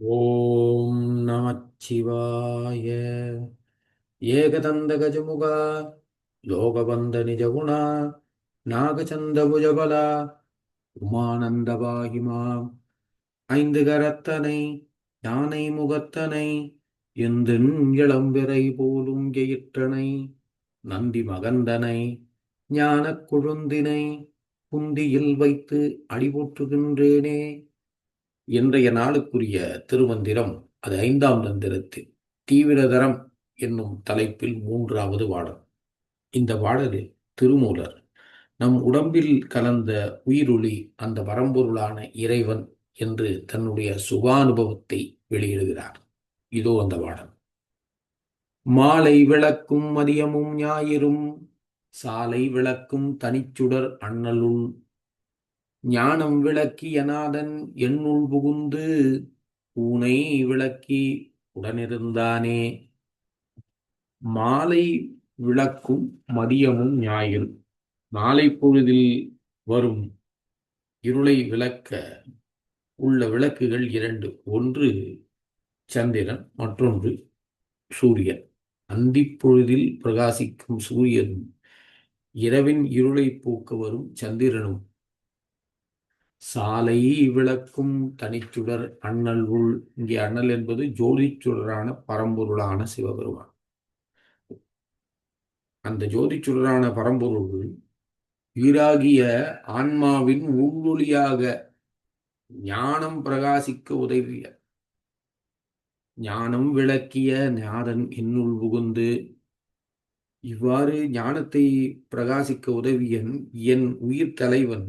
ஓம் நமச்சிவாய. ஏகதந்த கஜமுக லோகபந்த நிஜகுணா நாகச்சந்த புஜபலா உமானந்த உமானந்தபாகிமா ஐந்து கரத்தனை யானை முகத்தனை எந்தின் இளம்பிறை போலும் எயிற்றனை நந்தி மகந்தனை ஞானக் குழுந்தினை குந்தியில் வைத்து அடிபோற்றுகின்றேனே. இன்றைய நாளுக்குரிய திருமந்திரம் அது ஐந்தாம் தந்திரத்தில் தீவிரதரம் என்னும் தலைப்பில் மூன்றாவது பாடல் இந்த பாடலில் திருமூலர் நம் உடம்பில் கலந்த உயிரொளி அந்த பரம்பொருளான இறைவன் என்று தன்னுடைய சுகானுபவத்தை வெளியிடுகிறார். இதோ அந்த பாடல் மாலை விளக்கும் மதியமும் ஞாயிறும் சாலை விளக்கும் தனிச்சுடர் அண்ணலுள் ஞானம் விளக்கி அநாதன் என்னுள் புகுந்து பூனை விளக்கி உடனிருந்தானே. மாலை விளக்கும் மதியமும் ஞாயிறு. மாலை பொழுதில் வரும் இருளை விளக்க உள்ள விளக்குகள் இரண்டு. ஒன்று சந்திரன் மற்றொன்று சூரியன். அந்திப்பொழுதில் பிரகாசிக்கும் சூரியனும் இரவின் இருளை போக்க வரும் சந்திரனும் சாலை விளக்கும் தனிச்சுடர் அண்ணல் உள். இங்கே அண்ணல் என்பது ஜோதிச்சுடரான பரம்பொருளான சிவபெருமான். அந்த ஜோதிச்சுடரான பரம்பொருள் ஈராகிய ஆன்மாவின் உள்ளொளியாக ஞானம் பிரகாசிக்க உதவிய. ஞானம் விளக்கிய ஞாதன் என்னுள் புகுந்து இவ்வாறு ஞானத்தை பிரகாசிக்க உதவியன் என் உயிர் தலைவன்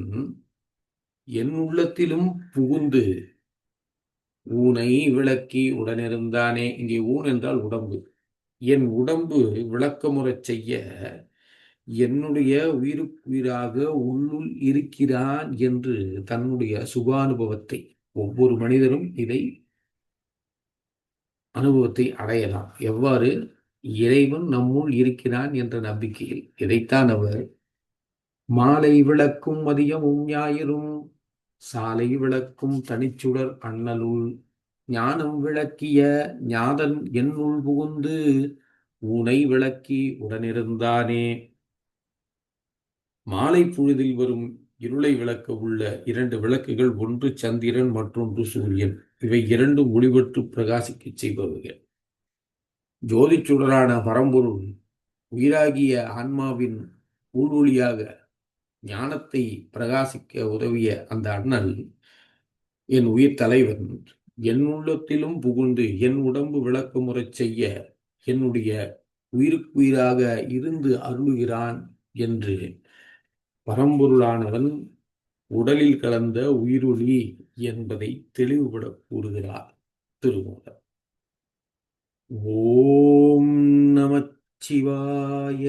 என் உள்ளத்திலும் புகுந்து ஊனை விளக்கி உடனிருந்தானே. இங்கே ஊன் என்றால் உடம்பு. என் உடம்பு விளக்கமுறச் செய்ய என்னுடைய உயிருக்குயிராக உள்ளுள் இருக்கிறான் என்று தன்னுடைய சுகானுபவத்தை ஒவ்வொரு மனிதரும் இதை அனுபவத்தை அடையலாம். எவ்வாறு? இறைவன் நம்முள் இருக்கிறான் என்ற நம்பிக்கையில். இதைத்தான் அவர் மாலை விளக்கும் மதியமும் ஞாயிறும் சாலை விளக்கும் தனிச்சுடர் அண்ணலுள் ஞானம் விளக்கிய ஞாதன் என்னுள் புகுந்து ஊனை விளக்கி உடனிருந்தானே. மாலை பொழுதில் வரும் இருளை விளக்க உள்ள இரண்டு விளக்குகள் ஒன்று சந்திரன் மற்றொன்று சூரியன். இவை இரண்டும் ஒளிபெற்று பிரகாசிக்க செய்பவர்கள் ஜோதிச்சுடரான பரம்பொருள் உயிராகிய ஆன்மாவின் ஊழொழியாக ஞானத்தை பிரகாசிக்க உதவிய அந்த அண்ணல் என் உயிர் தலைவன் என் உள்ளத்திலும் புகுந்து என் உடம்பு விளக்கமுறச் செய்ய என்னுடைய உயிருக்குயிராக இருந்து அருளுகிறான் என்று பரம்பொருளானவன் உடலில் கலந்த உயிரொளி என்பதை தெளிவுபட கூறுகிறார் திருமூலர். ஓம் நமச்சிவாய.